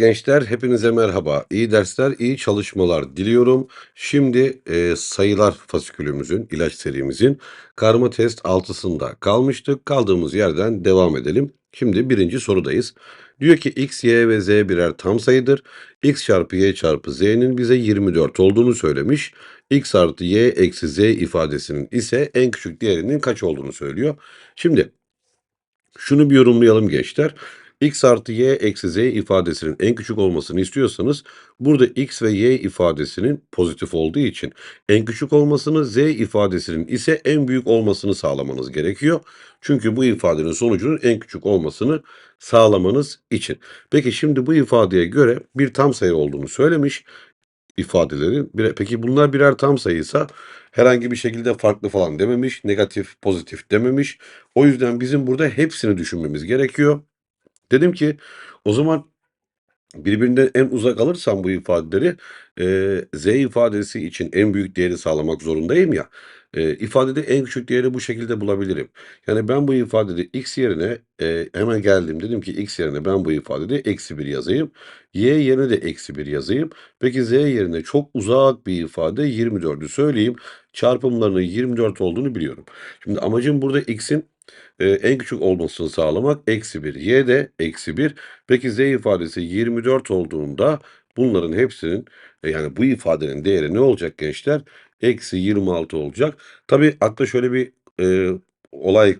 gençler, hepinize merhaba. İyi dersler, iyi çalışmalar diliyorum. Şimdi e, sayılar fasikülümüzün, ilaç serimizin karma test 6'sında kalmıştık. Kaldığımız yerden devam edelim. Şimdi birinci sorudayız. Diyor ki x, y ve z birer tam sayıdır. x çarpı y çarpı z'nin bize 24 olduğunu söylemiş. x artı y eksi z ifadesinin ise en küçük değerinin kaç olduğunu söylüyor. Şimdi şunu bir yorumlayalım gençler x artı y eksi z ifadesinin en küçük olmasını istiyorsanız burada x ve y ifadesinin pozitif olduğu için en küçük olmasını z ifadesinin ise en büyük olmasını sağlamanız gerekiyor. Çünkü bu ifadenin sonucunun en küçük olmasını sağlamanız için. Peki şimdi bu ifadeye göre bir tam sayı olduğunu söylemiş ifadelerin. Peki bunlar birer tam sayıysa herhangi bir şekilde farklı falan dememiş, negatif, pozitif dememiş. O yüzden bizim burada hepsini düşünmemiz gerekiyor. Dedim ki o zaman birbirinden en uzak alırsam bu ifadeleri e, z ifadesi için en büyük değeri sağlamak zorundayım ya. E, ifadede en küçük değeri bu şekilde bulabilirim. Yani ben bu ifadede x yerine e, hemen geldim dedim ki x yerine ben bu ifadede eksi 1 yazayım. Y yerine de eksi 1 yazayım. Peki z yerine çok uzak bir ifade 24'ü söyleyeyim. Çarpımlarının 24 olduğunu biliyorum. Şimdi amacım burada x'in e, en küçük olmasını sağlamak eksi 1. Y de eksi 1. Peki z ifadesi 24 olduğunda bunların hepsinin e, yani bu ifadenin değeri ne olacak gençler? Eksi 26 olacak. Tabi akla şöyle bir e, olay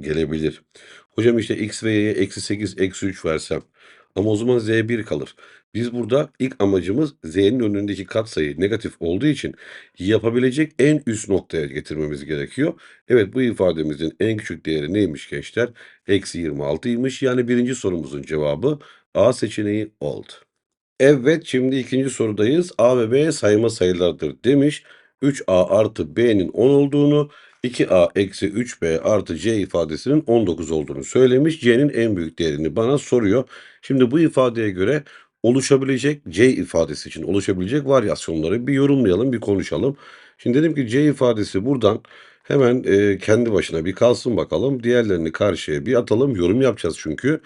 gelebilir. Hocam işte x ve y'ye eksi 8, eksi 3 versem ama o zaman z1 kalır. Biz burada ilk amacımız z'nin önündeki katsayı negatif olduğu için yapabilecek en üst noktaya getirmemiz gerekiyor. Evet bu ifademizin en küçük değeri neymiş gençler? Eksi 26'ymış. Yani birinci sorumuzun cevabı A seçeneği oldu. Evet şimdi ikinci sorudayız. A ve B sayma sayılardır demiş. 3A artı B'nin 10 olduğunu 2a eksi 3b artı c ifadesinin 19 olduğunu söylemiş. C'nin en büyük değerini bana soruyor. Şimdi bu ifadeye göre oluşabilecek C ifadesi için oluşabilecek varyasyonları bir yorumlayalım, bir konuşalım. Şimdi dedim ki C ifadesi buradan hemen e, kendi başına bir kalsın bakalım. Diğerlerini karşıya bir atalım. Yorum yapacağız çünkü.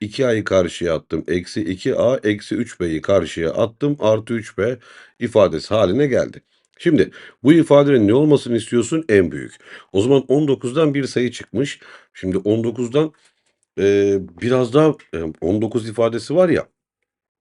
2a'yı karşıya attım. Eksi 2a eksi 3b'yi karşıya attım. Artı 3b ifadesi haline geldi. Şimdi bu ifadenin ne olmasını istiyorsun? En büyük. O zaman 19'dan bir sayı çıkmış. Şimdi 19'dan e, biraz daha e, 19 ifadesi var ya.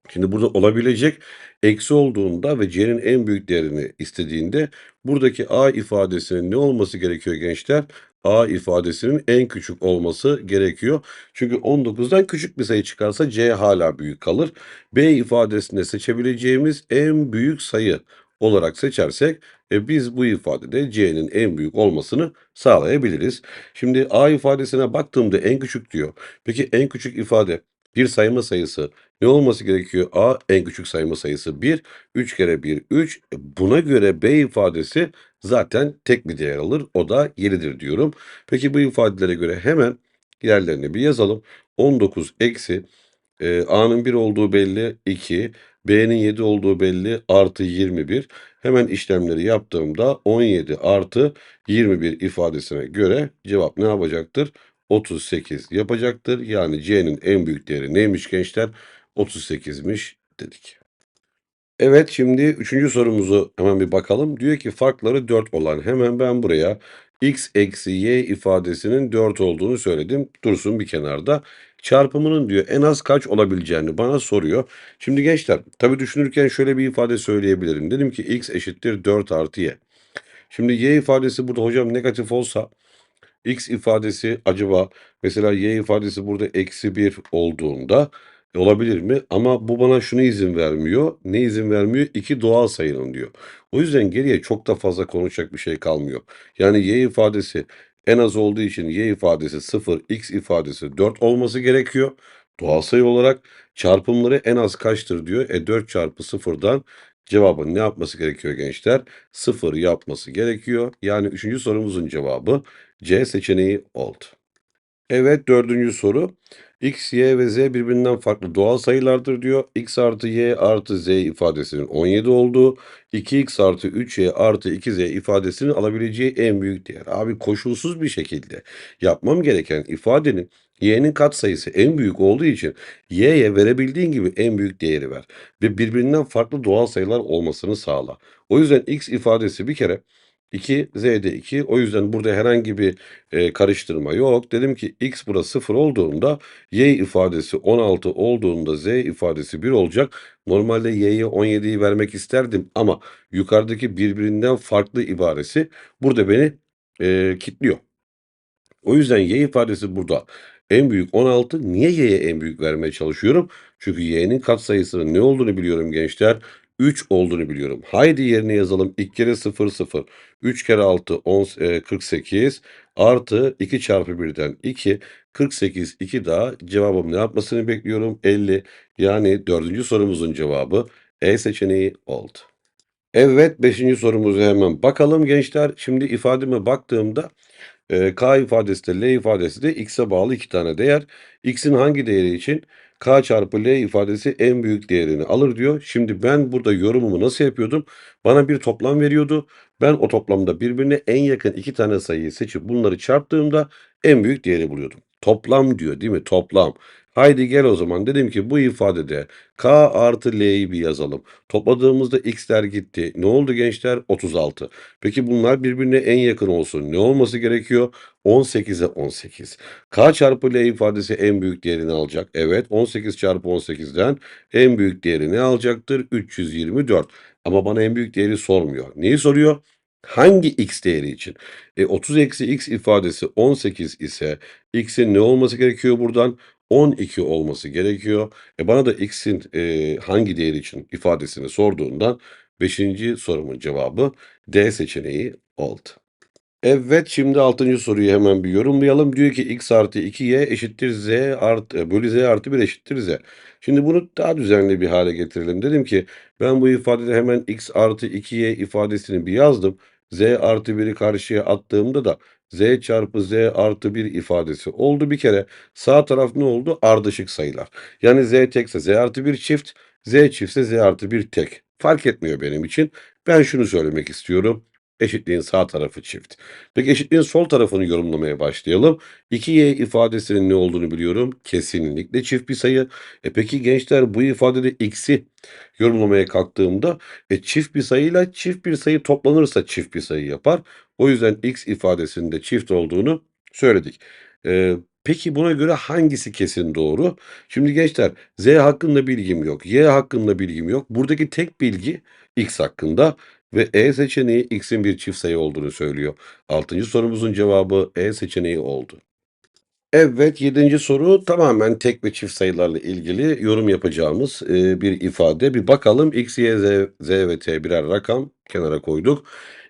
Şimdi burada olabilecek eksi olduğunda ve c'nin en büyük değerini istediğinde buradaki a ifadesinin ne olması gerekiyor gençler? a ifadesinin en küçük olması gerekiyor. Çünkü 19'dan küçük bir sayı çıkarsa c hala büyük kalır. b ifadesinde seçebileceğimiz en büyük sayı olarak seçersek e, biz bu ifadede c'nin en büyük olmasını sağlayabiliriz. Şimdi a ifadesine baktığımda en küçük diyor. Peki en küçük ifade bir sayma sayısı ne olması gerekiyor? A en küçük sayma sayısı 1. 3 kere 1 3. E, buna göre B ifadesi zaten tek bir değer alır. O da 7'dir diyorum. Peki bu ifadelere göre hemen yerlerini bir yazalım. 19 eksi e, A'nın 1 olduğu belli 2. B'nin 7 olduğu belli artı 21. Hemen işlemleri yaptığımda 17 artı 21 ifadesine göre cevap ne yapacaktır? 38 yapacaktır. Yani C'nin en büyük değeri neymiş gençler? 38'miş dedik. Evet şimdi üçüncü sorumuzu hemen bir bakalım. Diyor ki farkları 4 olan hemen ben buraya x eksi y ifadesinin 4 olduğunu söyledim. Dursun bir kenarda. Çarpımının diyor en az kaç olabileceğini bana soruyor. Şimdi gençler tabi düşünürken şöyle bir ifade söyleyebilirim. Dedim ki x eşittir 4 artı y. Şimdi y ifadesi burada hocam negatif olsa x ifadesi acaba mesela y ifadesi burada eksi 1 olduğunda olabilir mi? Ama bu bana şunu izin vermiyor. Ne izin vermiyor? İki doğal sayının diyor. O yüzden geriye çok da fazla konuşacak bir şey kalmıyor. Yani y ifadesi en az olduğu için y ifadesi 0, x ifadesi 4 olması gerekiyor. Doğal sayı olarak çarpımları en az kaçtır diyor. E 4 çarpı 0'dan cevabın ne yapması gerekiyor gençler? 0 yapması gerekiyor. Yani üçüncü sorumuzun cevabı C seçeneği oldu. Evet dördüncü soru. X, Y ve Z birbirinden farklı doğal sayılardır diyor. X artı Y artı Z ifadesinin 17 olduğu, 2X artı 3Y artı 2Z ifadesinin alabileceği en büyük değer. Abi koşulsuz bir şekilde yapmam gereken ifadenin Y'nin katsayısı en büyük olduğu için Y'ye verebildiğin gibi en büyük değeri ver ve birbirinden farklı doğal sayılar olmasını sağla. O yüzden x ifadesi bir kere 2, z'de 2. O yüzden burada herhangi bir e, karıştırma yok. Dedim ki x burada 0 olduğunda y ifadesi 16 olduğunda z ifadesi 1 olacak. Normalde y'ye 17'yi vermek isterdim ama yukarıdaki birbirinden farklı ibaresi burada beni e, kilitliyor. O yüzden y ifadesi burada en büyük 16. Niye y'ye en büyük vermeye çalışıyorum? Çünkü y'nin katsayısının ne olduğunu biliyorum gençler. 3 olduğunu biliyorum. Haydi yerine yazalım. 2 kere 0 0. 3 kere 6 10, e, 48 artı 2 çarpı 1'den 2 48 2 daha cevabım ne yapmasını bekliyorum? 50. Yani dördüncü sorumuzun cevabı E seçeneği oldu. Evet 5. sorumuza hemen bakalım gençler. Şimdi ifademe baktığımda e, K ifadesi de L ifadesi de X'e bağlı iki tane değer. X'in hangi değeri için? K çarpı L ifadesi en büyük değerini alır diyor. Şimdi ben burada yorumumu nasıl yapıyordum? Bana bir toplam veriyordu. Ben o toplamda birbirine en yakın iki tane sayıyı seçip bunları çarptığımda en büyük değeri buluyordum. Toplam diyor değil mi? Toplam. Haydi gel o zaman dedim ki bu ifadede K artı L'yi bir yazalım. Topladığımızda X'ler gitti. Ne oldu gençler? 36. Peki bunlar birbirine en yakın olsun. Ne olması gerekiyor? 18'e 18. K çarpı L ifadesi en büyük değerini alacak. Evet 18 çarpı 18'den en büyük değeri ne alacaktır? 324. Ama bana en büyük değeri sormuyor. Neyi soruyor? Hangi x değeri için? E, 30 eksi x ifadesi 18 ise x'in ne olması gerekiyor buradan? 12 olması gerekiyor. E bana da x'in e, hangi değeri için ifadesini sorduğundan 5. sorumun cevabı D seçeneği oldu. Evet şimdi 6. soruyu hemen bir yorumlayalım. Diyor ki x artı 2y eşittir z artı bölü z artı 1 eşittir z. Şimdi bunu daha düzenli bir hale getirelim. Dedim ki ben bu ifadede hemen x artı 2y ifadesini bir yazdım. z artı 1'i karşıya attığımda da z çarpı z artı 1 ifadesi oldu bir kere. Sağ taraf ne oldu? Ardışık sayılar. Yani z tekse z artı 1 çift, z çiftse z artı 1 tek. Fark etmiyor benim için. Ben şunu söylemek istiyorum. Eşitliğin sağ tarafı çift. Peki eşitliğin sol tarafını yorumlamaya başlayalım. 2y ifadesinin ne olduğunu biliyorum. Kesinlikle çift bir sayı. E peki gençler bu ifadede x'i yorumlamaya kalktığımda e çift bir sayıyla çift bir sayı toplanırsa çift bir sayı yapar. O yüzden x ifadesinde çift olduğunu söyledik. E, peki buna göre hangisi kesin doğru? Şimdi gençler z hakkında bilgim yok. Y hakkında bilgim yok. Buradaki tek bilgi x hakkında. Ve E seçeneği x'in bir çift sayı olduğunu söylüyor. Altıncı sorumuzun cevabı E seçeneği oldu. Evet, yedinci soru tamamen tek ve çift sayılarla ilgili yorum yapacağımız e, bir ifade. Bir bakalım x, y, z, z ve t birer rakam kenara koyduk.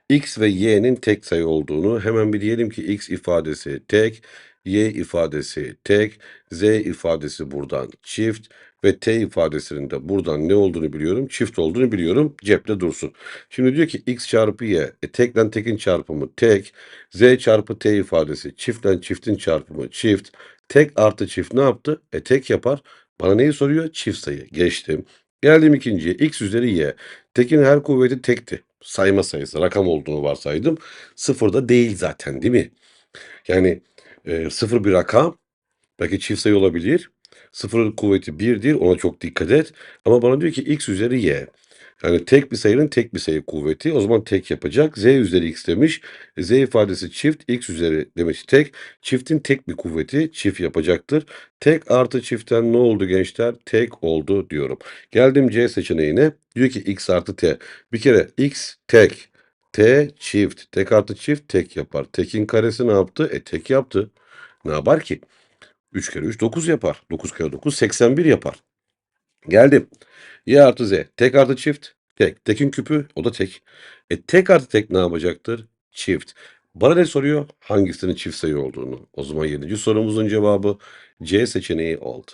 x ve y'nin tek sayı olduğunu hemen bir diyelim ki x ifadesi tek, y ifadesi tek, z ifadesi buradan çift ve t ifadesinin de buradan ne olduğunu biliyorum, çift olduğunu biliyorum. Cepte dursun. Şimdi diyor ki x çarpı y, e, teklen tekin çarpımı tek, z çarpı t ifadesi çiftten çiftin çarpımı çift, tek artı çift ne yaptı? E tek yapar. Bana neyi soruyor? Çift sayı. Geçtim. Geldim ikinciye. x üzeri y. Tekin her kuvveti tekti. Sayma sayısı, rakam olduğunu varsaydım. Sıfır da değil zaten değil mi? Yani e, sıfır bir rakam. Belki çift sayı olabilir. Sıfırın kuvveti 1'dir. Ona çok dikkat et. Ama bana diyor ki x üzeri y. Yani tek bir sayının tek bir sayı kuvveti. O zaman tek yapacak. Z üzeri x demiş. Z ifadesi çift. X üzeri demiş tek. Çiftin tek bir kuvveti çift yapacaktır. Tek artı çiftten ne oldu gençler? Tek oldu diyorum. Geldim C seçeneğine. Diyor ki x artı t. Bir kere x tek. T çift. Tek artı çift tek yapar. Tekin karesi ne yaptı? E tek yaptı. Ne yapar ki? 3 kere 3 9 yapar. 9 kere 9 81 yapar. Geldim. Y artı Z. Tek artı çift. Tek. Tekin küpü o da tek. E tek artı tek ne yapacaktır? Çift. Bana ne soruyor? Hangisinin çift sayı olduğunu. O zaman 7. sorumuzun cevabı C seçeneği oldu.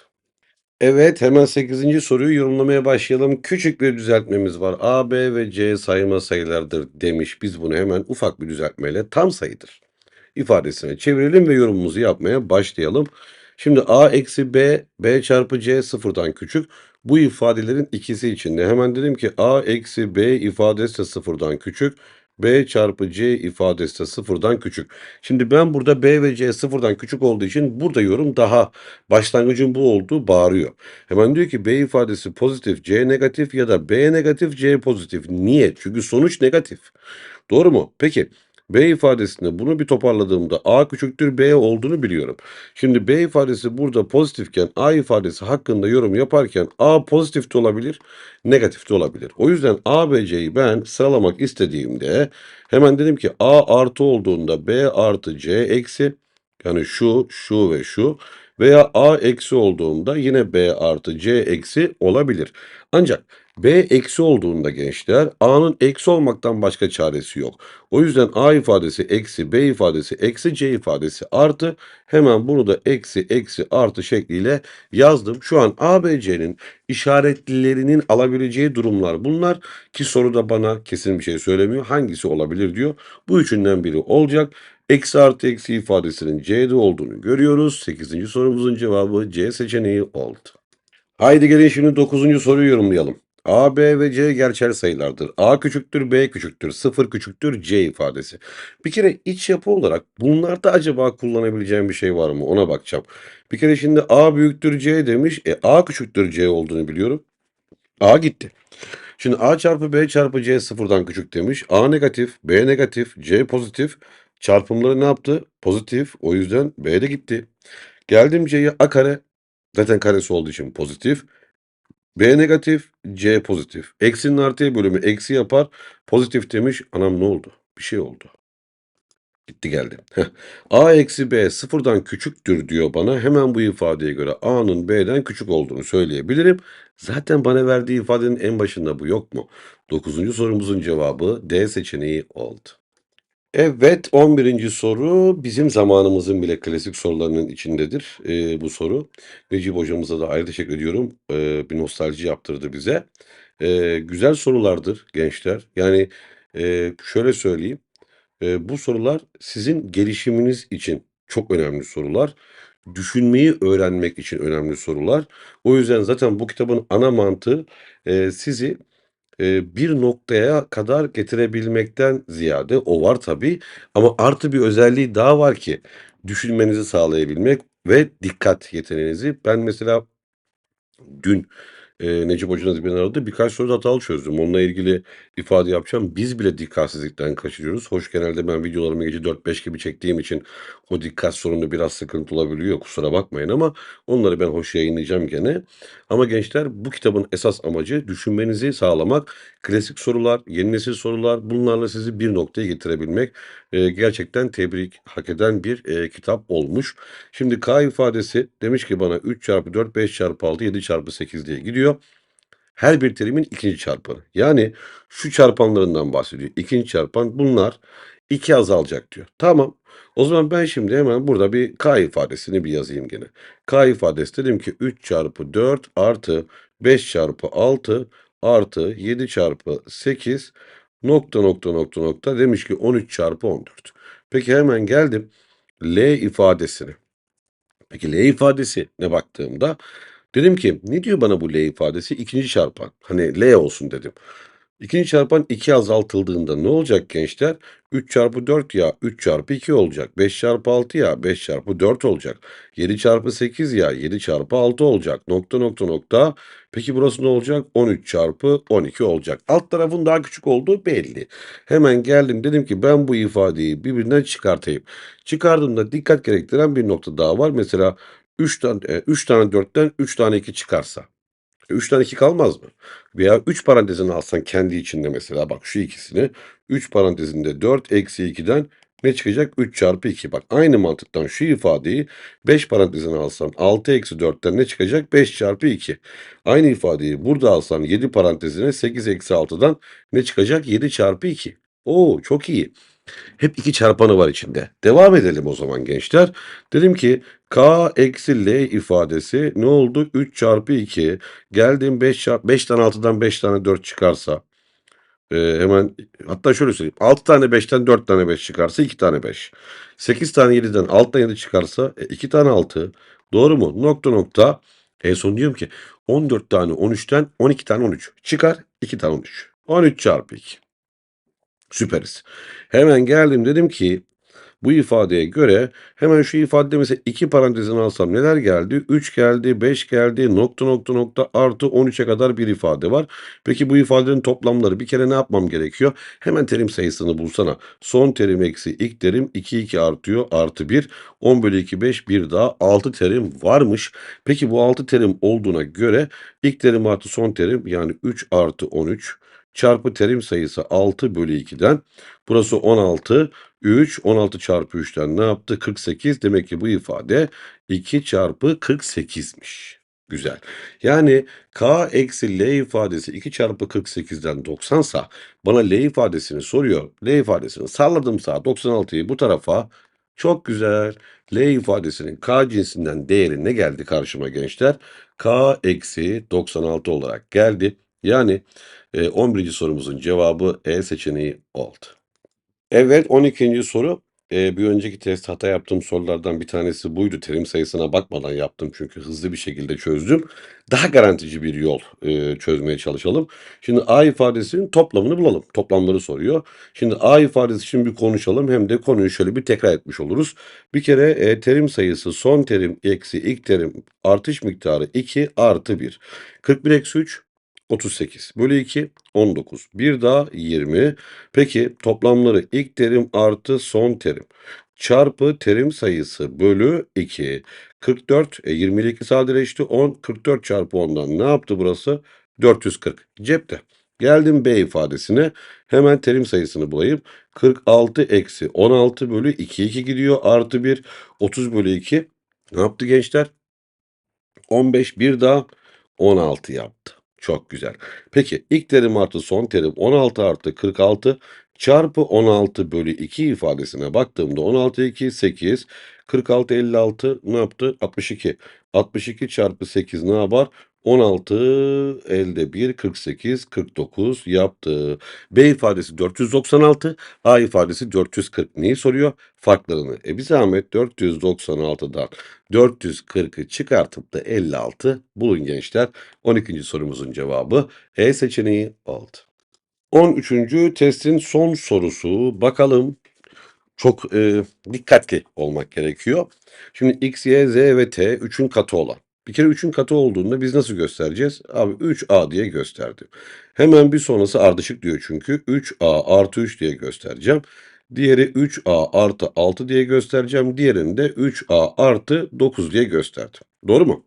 Evet hemen 8. soruyu yorumlamaya başlayalım. Küçük bir düzeltmemiz var. A, B ve C sayma sayılardır demiş. Biz bunu hemen ufak bir düzeltmeyle tam sayıdır ifadesine çevirelim ve yorumumuzu yapmaya başlayalım. Şimdi a eksi b, b çarpı c sıfırdan küçük. Bu ifadelerin ikisi içinde hemen dedim ki a eksi b ifadesi de sıfırdan küçük. B çarpı C ifadesi de sıfırdan küçük. Şimdi ben burada B ve C sıfırdan küçük olduğu için burada yorum daha başlangıcın bu olduğu bağırıyor. Hemen diyor ki B ifadesi pozitif, C negatif ya da B negatif, C pozitif. Niye? Çünkü sonuç negatif. Doğru mu? Peki B ifadesinde bunu bir toparladığımda A küçüktür B olduğunu biliyorum. Şimdi B ifadesi burada pozitifken A ifadesi hakkında yorum yaparken A pozitif de olabilir, negatif de olabilir. O yüzden A ve C'yi ben sıralamak istediğimde hemen dedim ki A artı olduğunda B artı C eksi yani şu, şu ve şu veya A eksi olduğunda yine B artı C eksi olabilir. Ancak B eksi olduğunda gençler A'nın eksi olmaktan başka çaresi yok. O yüzden A ifadesi eksi B ifadesi eksi C ifadesi artı hemen bunu da eksi eksi artı şekliyle yazdım. Şu an A, B, C'nin işaretlilerinin alabileceği durumlar bunlar ki soruda bana kesin bir şey söylemiyor. Hangisi olabilir diyor. Bu üçünden biri olacak. Eksi artı eksi ifadesinin C'de olduğunu görüyoruz. 8. sorumuzun cevabı C seçeneği oldu. Haydi gelin şimdi 9. soruyu yorumlayalım. A, B ve C gerçel sayılardır. A küçüktür, B küçüktür, 0 küçüktür, C ifadesi. Bir kere iç yapı olarak bunlarda acaba kullanabileceğim bir şey var mı ona bakacağım. Bir kere şimdi A büyüktür C demiş. E A küçüktür C olduğunu biliyorum. A gitti. Şimdi A çarpı B çarpı C sıfırdan küçük demiş. A negatif, B negatif, C pozitif. Çarpımları ne yaptı? Pozitif. O yüzden B de gitti. Geldim C'ye A kare. Zaten karesi olduğu için pozitif. B negatif, C pozitif. Eksinin artıya bölümü eksi yapar. Pozitif demiş. Anam ne oldu? Bir şey oldu. Gitti geldi. A eksi B sıfırdan küçüktür diyor bana. Hemen bu ifadeye göre A'nın B'den küçük olduğunu söyleyebilirim. Zaten bana verdiği ifadenin en başında bu yok mu? Dokuzuncu sorumuzun cevabı D seçeneği oldu. Evet 11. soru bizim zamanımızın bile klasik sorularının içindedir e, bu soru. Necip hocamıza da ayrı teşekkür ediyorum. E, bir nostalji yaptırdı bize. E, güzel sorulardır gençler. Yani e, şöyle söyleyeyim. E, bu sorular sizin gelişiminiz için çok önemli sorular. Düşünmeyi öğrenmek için önemli sorular. O yüzden zaten bu kitabın ana mantığı e, sizi bir noktaya kadar getirebilmekten ziyade o var tabii ama artı bir özelliği daha var ki düşünmenizi sağlayabilmek ve dikkat yeteneğinizi. Ben mesela dün e, Necip Hoca'nız beni aradı. Birkaç soru hatalı çözdüm. Onunla ilgili ifade yapacağım. Biz bile dikkatsizlikten kaçırıyoruz. Hoş genelde ben videolarımı gece 4-5 gibi çektiğim için o dikkat sorunu biraz sıkıntı olabiliyor. Kusura bakmayın ama onları ben hoş yayınlayacağım gene. Ama gençler bu kitabın esas amacı düşünmenizi sağlamak. Klasik sorular, yeni nesil sorular bunlarla sizi bir noktaya getirebilmek. E, gerçekten tebrik hak eden bir e, kitap olmuş. Şimdi K ifadesi demiş ki bana 3 çarpı 4, 5 çarpı 6, 7 çarpı 8 diye gidiyor. Her bir terimin ikinci çarpanı. Yani şu çarpanlarından bahsediyor. İkinci çarpan bunlar 2 azalacak diyor. Tamam. O zaman ben şimdi hemen burada bir K ifadesini bir yazayım gene. K ifadesi dedim ki 3 çarpı 4 artı 5 çarpı 6 artı 7 çarpı 8 nokta nokta nokta nokta demiş ki 13 çarpı 14. Peki hemen geldim L ifadesine. Peki L ifadesi ne baktığımda dedim ki ne diyor bana bu L ifadesi? İkinci çarpan. Hani L olsun dedim. İkinci çarpan 2 azaltıldığında ne olacak gençler? 3 çarpı 4 ya 3 çarpı 2 olacak. 5 çarpı 6 ya 5 çarpı 4 olacak. 7 çarpı 8 ya 7 çarpı 6 olacak. Nokta nokta nokta. Peki burası ne olacak? 13 çarpı 12 olacak. Alt tarafın daha küçük olduğu belli. Hemen geldim dedim ki ben bu ifadeyi birbirinden çıkartayım. Çıkardığımda dikkat gerektiren bir nokta daha var. Mesela 3 tane, 3 tane 4'ten 3 tane 2 çıkarsa. 3 tane 2 kalmaz mı? Veya 3 parantezini alsan kendi içinde mesela bak şu ikisini 3 parantezinde 4 eksi 2'den ne çıkacak? 3 çarpı 2. Bak aynı mantıktan şu ifadeyi 5 parantezine alsan 6 eksi 4'ten ne çıkacak? 5 çarpı 2. Aynı ifadeyi burada alsan 7 parantezine 8 eksi 6'dan ne çıkacak? 7 çarpı 2. Oo çok iyi. Hep iki çarpanı var içinde. Devam edelim o zaman gençler. Dedim ki K eksi L ifadesi ne oldu? 3 çarpı 2. Geldim 5 çarpı 5 tane 6'dan 5 tane 4 çıkarsa. e, hemen hatta şöyle söyleyeyim. 6 tane 5'ten 4 tane 5 çıkarsa 2 tane 5. 8 tane 7'den 6 tane 7 çıkarsa 2 tane 6. Doğru mu? Nokta nokta. En son diyorum ki 14 tane 13'ten 12 tane 13. Çıkar 2 tane 13. 13 çarpı 2. Süperiz. Hemen geldim dedim ki bu ifadeye göre hemen şu ifadede mesela 2 parantezini alsam neler geldi? 3 geldi, 5 geldi, nokta nokta nokta artı 13'e kadar bir ifade var. Peki bu ifadelerin toplamları bir kere ne yapmam gerekiyor? Hemen terim sayısını bulsana. Son terim eksi ilk terim 2 2 artıyor artı 1. 10 bölü 2 5 bir daha 6 terim varmış. Peki bu 6 terim olduğuna göre ilk terim artı son terim yani 3 artı 13 çarpı terim sayısı 6 bölü 2'den burası 16 3 16 çarpı 3'ten ne yaptı? 48. Demek ki bu ifade 2 çarpı 48'miş. Güzel. Yani k eksi l ifadesi 2 çarpı 48'den 90 sa bana l ifadesini soruyor. L ifadesini salladım sağa 96'yı bu tarafa. Çok güzel. L ifadesinin k cinsinden değeri ne geldi karşıma gençler? k eksi 96 olarak geldi. Yani e, 11. sorumuzun cevabı E seçeneği oldu. Evet 12. soru. Ee, bir önceki test hata yaptığım sorulardan bir tanesi buydu. Terim sayısına bakmadan yaptım çünkü hızlı bir şekilde çözdüm. Daha garantici bir yol e, çözmeye çalışalım. Şimdi A ifadesinin toplamını bulalım. Toplamları soruyor. Şimdi A ifadesi için bir konuşalım hem de konuyu şöyle bir tekrar etmiş oluruz. Bir kere e, terim sayısı son terim eksi ilk terim artış miktarı 2 artı 1. 41 eksi 3 38 bölü 2 19. Bir daha 20. Peki toplamları ilk terim artı son terim çarpı terim sayısı bölü 2. 44 e, 20 ile 2 sadeleşti 10. 44 çarpı 10'dan ne yaptı burası? 440 cepte. Geldim B ifadesine. Hemen terim sayısını bulayım. 46 eksi 16 bölü 2 2 gidiyor. Artı 1 30 bölü 2. Ne yaptı gençler? 15 bir daha 16 yaptı. Çok güzel. Peki ilk terim artı son terim 16 artı 46 çarpı 16 bölü 2 ifadesine baktığımda 16 2 8 46 56 ne yaptı? 62. 62 çarpı 8 ne yapar? 16 elde 1 48 49 yaptı. B ifadesi 496, A ifadesi 440. Neyi soruyor? Farklarını. E bir zahmet 496'dan 440'ı çıkartıp da 56 bulun gençler. 12. sorumuzun cevabı E seçeneği oldu. 13. testin son sorusu. Bakalım çok e, dikkatli olmak gerekiyor. Şimdi x, y, z ve t 3'ün katı olan. Bir kere 3'ün katı olduğunda biz nasıl göstereceğiz? Abi 3a diye gösterdim. Hemen bir sonrası ardışık diyor çünkü. 3a artı 3 diye göstereceğim. Diğeri 3a artı 6 diye göstereceğim. Diğerini de 3a artı 9 diye gösterdim. Doğru mu?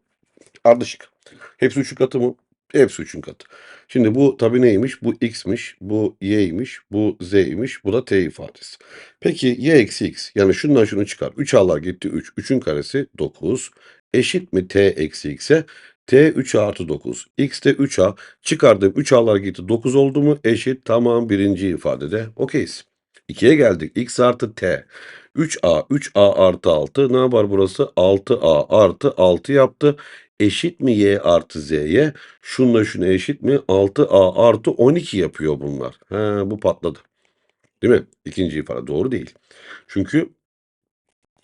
Ardışık. Hepsi 3'ün katı mı? Hepsi 3'ün katı. Şimdi bu tabii neymiş? Bu x'miş, bu y'ymiş, bu z'ymiş, bu da t ifadesi. Peki y eksi x yani şundan şunu çıkar. 3 a'lar gitti 3. 3'ün karesi 9. Eşit mi t eksi x'e? t 3 artı 9. x de 3a. Çıkardım 3 a'lar gitti 9 oldu mu? Eşit tamam birinci ifadede. Okeyiz. 2'ye geldik. x artı t. 3a, 3a artı 6 ne yapar burası? 6a artı 6 yaptı. Eşit mi y artı z'ye? Şunla şunu eşit mi? 6a artı 12 yapıyor bunlar. He, bu patladı. Değil mi? İkinci ifade doğru değil. Çünkü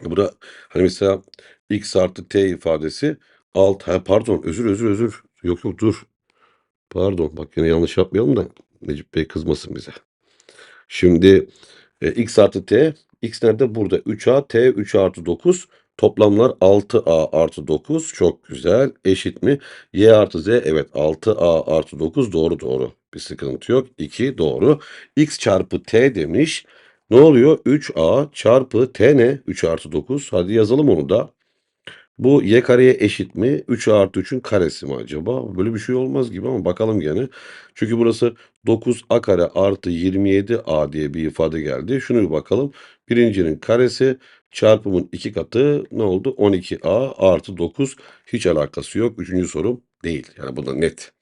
burada hani mesela x artı t ifadesi alt. Ha, pardon özür özür özür. Yok yok dur. Pardon bak yine yanlış yapmayalım da Necip Bey kızmasın bize. Şimdi e, x artı t x nerede? Burada. 3a t 3 artı 9 toplamlar 6a artı 9 çok güzel. Eşit mi? y artı z evet 6a artı 9 doğru doğru. Bir sıkıntı yok. 2 doğru. X çarpı t demiş. Ne oluyor? 3a çarpı t ne? 3 artı 9 hadi yazalım onu da bu y kareye eşit mi? 3 artı 3'ün karesi mi acaba? Böyle bir şey olmaz gibi ama bakalım gene. Çünkü burası 9a kare artı 27a diye bir ifade geldi. Şunu bir bakalım. Birincinin karesi çarpımın iki katı ne oldu? 12a artı 9 hiç alakası yok. Üçüncü sorum değil. Yani bu da net.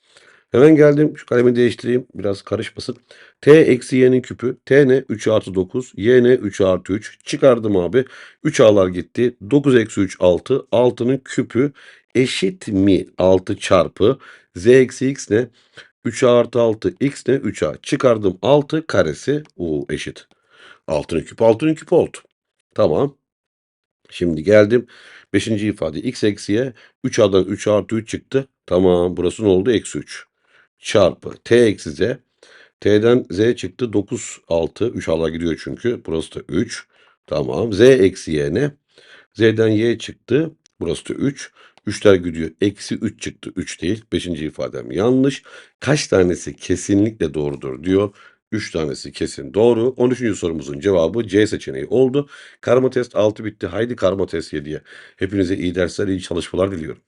Hemen geldim. Şu kalemi değiştireyim. Biraz karışmasın. T eksi y'nin küpü. T ne? 3 artı 9. Y ne? 3 artı 3. Çıkardım abi. 3 a'lar gitti. 9 eksi 3 6. 6'nın küpü eşit mi? 6 çarpı. Z eksi x ne? 3a artı 6. X ne? 3a. Çıkardım 6 karesi. U eşit. 6'nın küpü 6'nın küpü oldu. Tamam. Şimdi geldim. Beşinci ifade. X eksiye 3a'dan 3 artı 3 çıktı. Tamam. Burası ne oldu? Eksi 3 çarpı t eksi z. T'den Z çıktı 9, 6. 3 hala gidiyor çünkü. Burası da 3. Tamam. Z eksi Y ne? Z'den Y çıktı. Burası da 3. 3'ler gidiyor. Eksi 3 çıktı. 3 değil. 5. ifadem yanlış. Kaç tanesi kesinlikle doğrudur diyor. 3 tanesi kesin doğru. 13. sorumuzun cevabı C seçeneği oldu. Karma test 6 bitti. Haydi karma test 7'ye. Hepinize iyi dersler, iyi çalışmalar diliyorum.